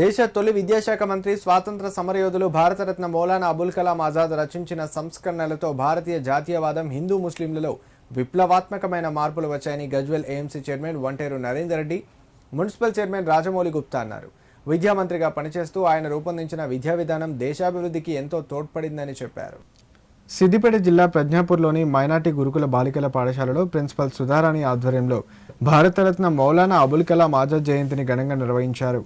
దేశ తొలి విద్యాశాఖ మంత్రి స్వాతంత్ర సమరయోధులు భారతరత్న మౌలానా అబుల్ కలాం ఆజాద్ రచించిన సంస్కరణలతో భారతీయ జాతీయవాదం హిందూ ముస్లింలలో విప్లవాత్మకమైన మార్పులు వచ్చాయని Gajwel AMC chairman Vanteru Narender Reddy municipal chairman Rajamouli Gupta అన్నారు. విద్యామంత్రిగా పనిచేస్తూ ఆయన రూపొందించిన విద్యా విధానం దేశాభివృద్ధికి ఎంతో తోడ్పడిందని చెప్పారు. సిద్దిపేట జిల్లా ప్రజ్ఞాపూర్లోని మైనార్టీ గురుకుల బాలికల పాఠశాలలో ప్రిన్సిపల్ సుధారాణి ఆధ్వర్యంలో భారతరత్న మౌలానా అబుల్ కలాం ఆజాద్ జయంతిని ఘనంగా నిర్వహించారు.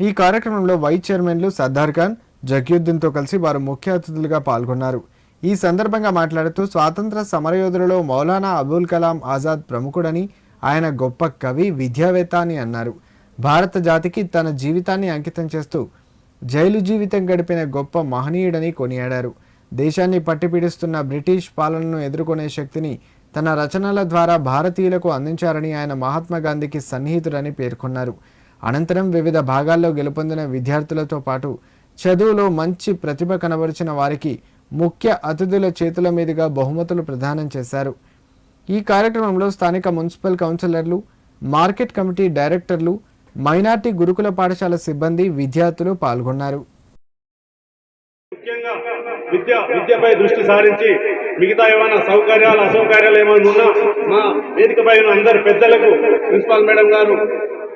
ఈ కార్యక్రమంలో వైస్ చైర్మన్లు సర్దార్ ఖాన్ జగ్యుద్దీన్తో కలిసి వారు ముఖ్య అతిథులుగా పాల్గొన్నారు. ఈ సందర్భంగా మాట్లాడుతూ స్వాతంత్ర సమరయోధులలో మౌలానా అబుల్ కలాం ఆజాద్ ప్రముఖుడని ఆయన గొప్ప కవి విద్యావేత్త అని అన్నారు. భారత జాతికి తన జీవితాన్ని అంకితం చేస్తూ జైలు జీవితం గడిపిన గొప్ప మహనీయుడని కొనియాడారు. దేశాన్ని పట్టిపీడిస్తున్న బ్రిటిష్ పాలనను ఎదుర్కొనే శక్తిని తన రచనల ద్వారా భారతీయులకు అందించారని ఆయన మహాత్మా గాంధీకి సన్నిహితుడని పేర్కొన్నారు. అనంతరం వివిధ భాగాల్లో గెలుపొందిన విద్యార్థులతో పాటు చదువులో మంచి ప్రతిభ కనబరిచిన వారికి ముఖ్య అతిథుల చేతుల మీదుగా బహుమతులు ప్రదానం చేశారు. ఈ కార్యక్రమంలో స్థానిక మున్సిపల్ కౌన్సిలర్లు మార్కెట్ కమిటీ డైరెక్టర్లు మైనార్టీ గురుకుల పాఠశాల సిబ్బంది విద్యార్థులు పాల్గొన్నారు. ముఖ్యంగా విద్య విద్యపై దృష్టి సారించి మిగతా ఏమైనా సౌకర్యాలు అసౌకర్యాలు ఏమైనా ఉన్నా మా వేదికపై ఉన్న అందరు పెద్దలకు ప్రిన్సిపాల్ మేడం గారు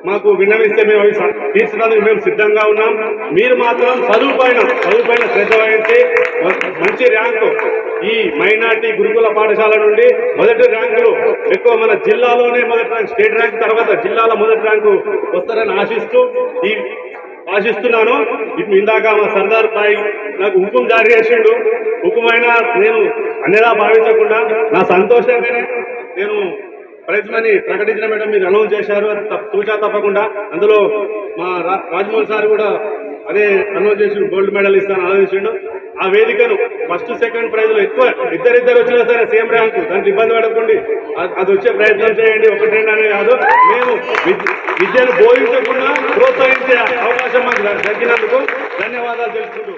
మాకు విన్నవిస్తే మేము అవి తీర్చడానికి మేము సిద్ధంగా ఉన్నాం. మీరు మాత్రం చదువు పైన చదువు పైన శ్రద్ధ వహించి మంచి ర్యాంకు ఈ మైనార్టీ గురుకుల పాఠశాల నుండి మొదటి ర్యాంకులు ఎక్కువ మన జిల్లాలోనే మొదటి ర్యాంక్ స్టేట్ ర్యాంక్ తర్వాత జిల్లాల మొదటి ర్యాంకు వస్తారని ఆశిస్తూ ఈ ఆశిస్తున్నాను. ఇప్పుడు ఇందాక మా సర్దార్ భాయ్ నాకు హుకుం జారీ చేసిండు. హుకుమైనా నేను అనేలా భావించకుండా నా సంతోషంగానే నేను ప్రైజ్ మనీ ప్రకటించిన మేడం మీరు అనౌన్స్ చేశారు తప్ప- తూచా తప్పకుండా. అందులో మా రాజ్మోహన్ సార్ కూడా అదే అనౌన్స్ చేసి గోల్డ్ మెడల్ ఇస్తాను ఆలోచించిండు ఆ వేదికను ఫస్ట్ సెకండ్ ప్రైజ్లో ఎక్కువ ఇద్దరిద్దరు వచ్చినా సరే సేమ్ ర్యాంక్. దానికి ఇబ్బంది పడకండి. అది వచ్చే ప్రయత్నం చేయండి. ఒకటి రెండు కాదు. మేము విద్య- విద్యను బోధించకుండా ప్రోత్సహించే అవకాశం మాకు దక్కినందుకు ధన్యవాదాలు తెలుసుకుంటూ